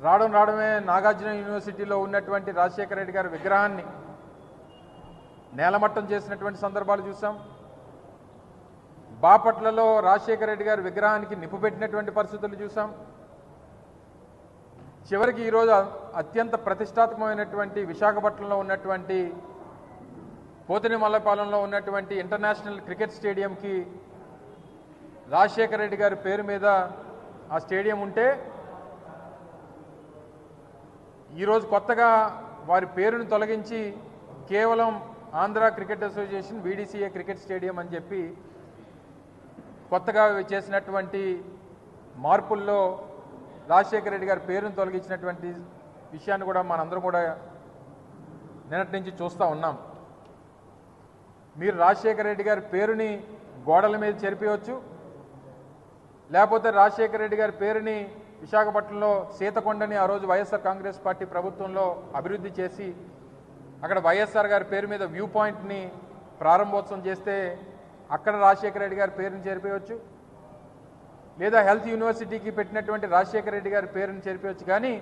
రావడం రావడమే నాగార్జున యూనివర్సిటీలో ఉన్నటువంటి రాజశేఖర రెడ్డి గారి విగ్రహాన్ని నేలమట్టం చేసినటువంటి సందర్భాలు చూసాం బాపట్లలో రాజశేఖర రెడ్డి గారి విగ్రహానికి నిప్పు పెట్టినటువంటి పరిస్థితులు చూసాం చివరికి ఈరోజు అత్యంత ప్రతిష్టాత్మకమైనటువంటి విశాఖపట్నంలో ఉన్నటువంటి పోతిని మల్లపాలెంలో ఉన్నటువంటి ఇంటర్నేషనల్ క్రికెట్ స్టేడియంకి రాజశేఖర రెడ్డి గారి పేరు మీద ఆ స్టేడియం ఉంటే ఈరోజు కొత్తగా వారి పేరును తొలగించి కేవలం Andhra cricket association VDCA cricket stadium అని చెప్పి కొత్తగా చేసినటువంటి మార్పుల్లో రాజశేఖర రెడ్డి గారి పేరును తొలగించినటువంటి విషయాన్ని కూడా మనందరం కూడా నిన్నటి నుంచి చూస్తూ ఉన్నాం. మీరు రాజశేఖర రెడ్డి గారి పేరుని గోడల మీద చెరిపేయవచ్చు లేకపోతే రాజశేఖర రెడ్డి గారి పేరుని విశాఖపట్నంలో సీతకొండని ఆ రోజు వైఎస్ఆర్ కాంగ్రెస్ పార్టీ ప్రభుత్వంలో అభివృద్ధి చేసి అక్కడ వైఎస్ఆర్ గారి పేరు మీద వ్యూ పాయింట్ని ప్రారంభోత్సవం చేస్తే అక్కడ రాజశేఖర రెడ్డి గారి పేరుని చేరిపోయవచ్చు లేదా హెల్త్ యూనివర్సిటీకి పెట్టినటువంటి రాజశేఖర రెడ్డి గారి పేరుని చేరిపోవచ్చు కానీ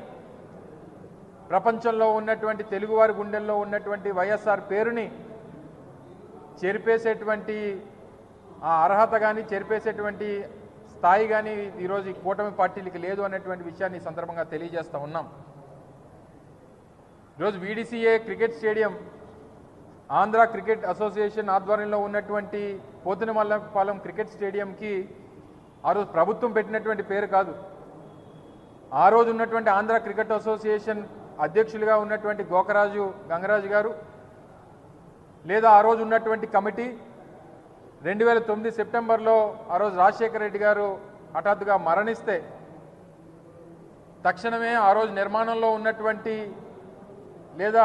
ప్రపంచంలో ఉన్నటువంటి తెలుగువారి గుండెల్లో ఉన్నటువంటి వైఎస్ఆర్ పేరుని చెరిపేసేటువంటి ఆ అర్హత కానీ చెరిపేసేటువంటి స్థాయి కానీ ఈరోజు ఈ కూటమి పార్టీలకి లేదు అనేటువంటి విషయాన్ని సందర్భంగా తెలియజేస్తూ ఉన్నాం. ఈరోజు VDCA cricket stadium Andhra cricket association ఆధ్వర్యంలో ఉన్నటువంటి పోతునమల్లపాలెం క్రికెట్ స్టేడియంకి ఆ రోజు ప్రభుత్వం పెట్టినటువంటి పేరు కాదు. ఆ రోజు ఉన్నటువంటి ఆంధ్ర క్రికెట్ అసోసియేషన్ అధ్యక్షులుగా ఉన్నటువంటి గోకరాజు గంగరాజు గారు లేదా ఆ రోజు ఉన్నటువంటి కమిటీ రెండు వేల తొమ్మిది సెప్టెంబర్లో ఆ రోజు రాజశేఖర రెడ్డి గారు హఠాత్తుగా మరణిస్తే తక్షణమే ఆ రోజు నిర్మాణంలో ఉన్నటువంటి లేదా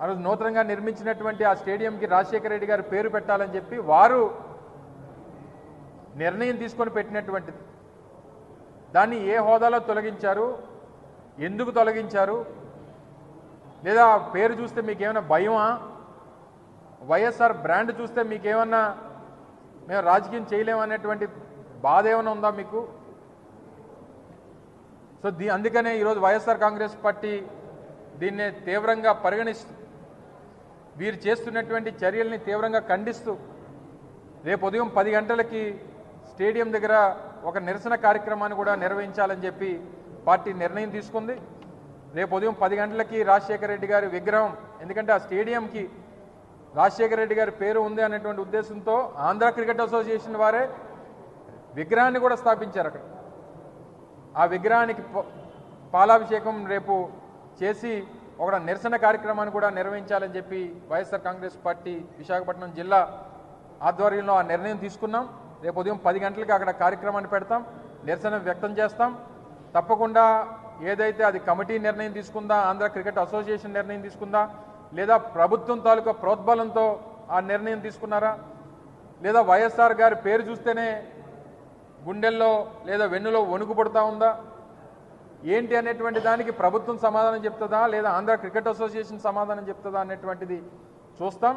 ఆ రోజు నూతనంగా నిర్మించినటువంటి ఆ స్టేడియంకి రాజశేఖర రెడ్డి గారు పేరు పెట్టాలని చెప్పి వారు నిర్ణయం తీసుకొని పెట్టినటువంటిది. దాన్ని ఏ హోదాలో తొలగించారు ఎందుకు తొలగించారు లేదా పేరు చూస్తే మీకేమైనా భయమా? వైఎస్ఆర్ బ్రాండ్ చూస్తే మీకేమన్నా మేము రాజకీయం చేయలేమనేటువంటి బాధ ఏమైనా ఉందా మీకు? సో దీ అందుకనే ఈరోజు వైఎస్ఆర్ కాంగ్రెస్ పార్టీ దీన్నే తీవ్రంగా పరిగణిస్తూ వీరు చేస్తున్నటువంటి చర్యల్ని తీవ్రంగా ఖండిస్తూ రేపు ఉదయం పది గంటలకి స్టేడియం దగ్గర ఒక నిరసన కార్యక్రమాన్ని కూడా నిర్వహించాలని చెప్పి పార్టీ నిర్ణయం తీసుకుంది. రేపు ఉదయం పది గంటలకి రాజశేఖర రెడ్డి గారి విగ్రహం ఎందుకంటే ఆ స్టేడియంకి రాజశేఖర రెడ్డి గారి పేరు ఉంది అనేటువంటి ఉద్దేశంతో ఆంధ్ర క్రికెట్ అసోసియేషన్ వారే విగ్రహాన్ని కూడా స్థాపించారు అక్కడ. ఆ విగ్రహానికి పాలాభిషేకం రేపు చేసి ఒక నిరసన కార్యక్రమాన్ని కూడా నిర్వహించాలని చెప్పి వైఎస్ఆర్ కాంగ్రెస్ పార్టీ విశాఖపట్నం జిల్లా ఆధ్వర్యంలో ఆ నిర్ణయం తీసుకున్నాం. రేపు ఉదయం పది గంటలకి అక్కడ కార్యక్రమాన్ని పెడతాం. నిరసన వ్యక్తం చేస్తాం. తప్పకుండా ఏదైతే అది కమిటీ నిర్ణయం తీసుకుందా ఆంధ్ర క్రికెట్ అసోసియేషన్ నిర్ణయం తీసుకుందా లేదా ప్రభుత్వం తాలూకా ప్రోద్బలంతో ఆ నిర్ణయం తీసుకున్నారా? లేదా వైఎస్ఆర్ గారి పేరు చూస్తేనే గుండెల్లో లేదా వెన్నులో వణుకు పడుతూ ఉందా? ఏంటి అనేటువంటి దానికి ప్రభుత్వం సమాధానం చెప్తుందా? లేదా ఆంధ్ర క్రికెట్ అసోసియేషన్ సమాధానం చెప్తుందా అనేటువంటిది చూస్తాం.